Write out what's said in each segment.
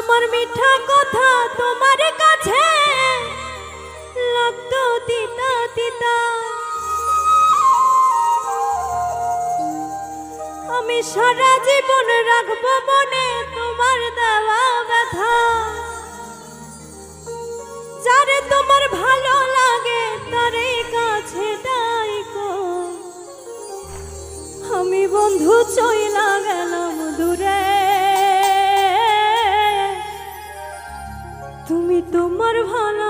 আমার মিঠা কথা তোমার কাছে লাগতো তিতা তিতা। আমি সারা জীবন রাখব মনে তোমার দেওয়া ব্যথা। যারে তোমার ভালো লাগে তারে কাছে ডাইকো আমি বন্ধু চইলা গেলাম দূরে। তোমার ভালো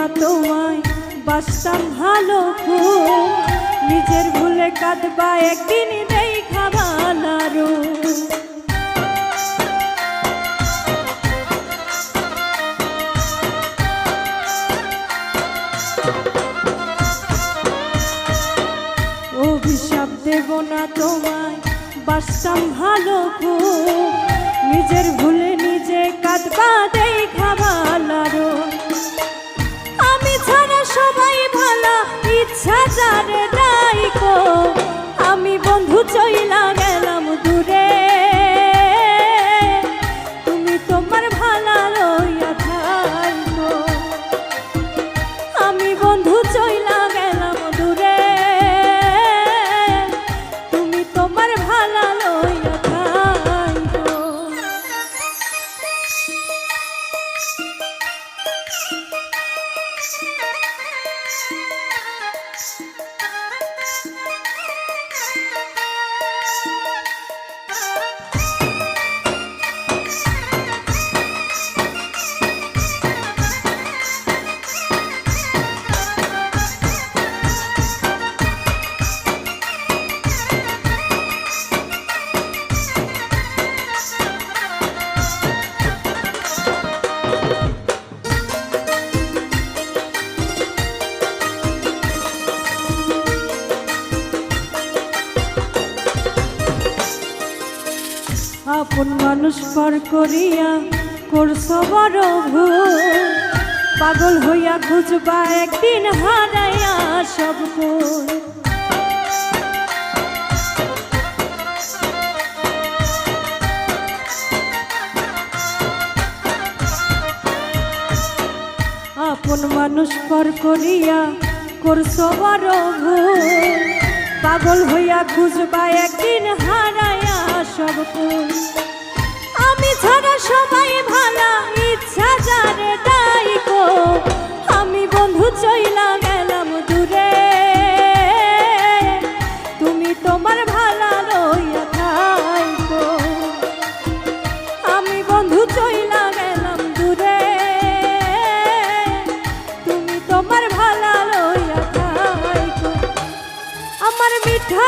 না তোমায় বাসতাম ভালো খুব নিজের ভুলে কাঁদবা, একদিন দেই খাবালারো অভিশাপ দেব না তোমায়, বাসতাম ভালো খুব নিজের ভুলে নিজে কাঁদবা দেই খাবালারো আপন মানুষ পর করিয়া বড় ভুল। পাগল হইয়া খুঁজবা একদিন হারাইয়া সব আপন মানুষ পর করিয়া বড় ভুল। পাগল হইয়া খুঁজবা একদিন হারাইয়া সব আমি ছাড়া সবাই ভালা, ইচ্ছা যারে দায়িকো আমি বন্ধু চইলা গেলাম দূরে। তুমি তোমার ভালা লইয়া থাইকো আমি বন্ধু চইলা গেলাম দূরে। তুমি তোমার ভালা লইয়া থাইকো আমার মিঠা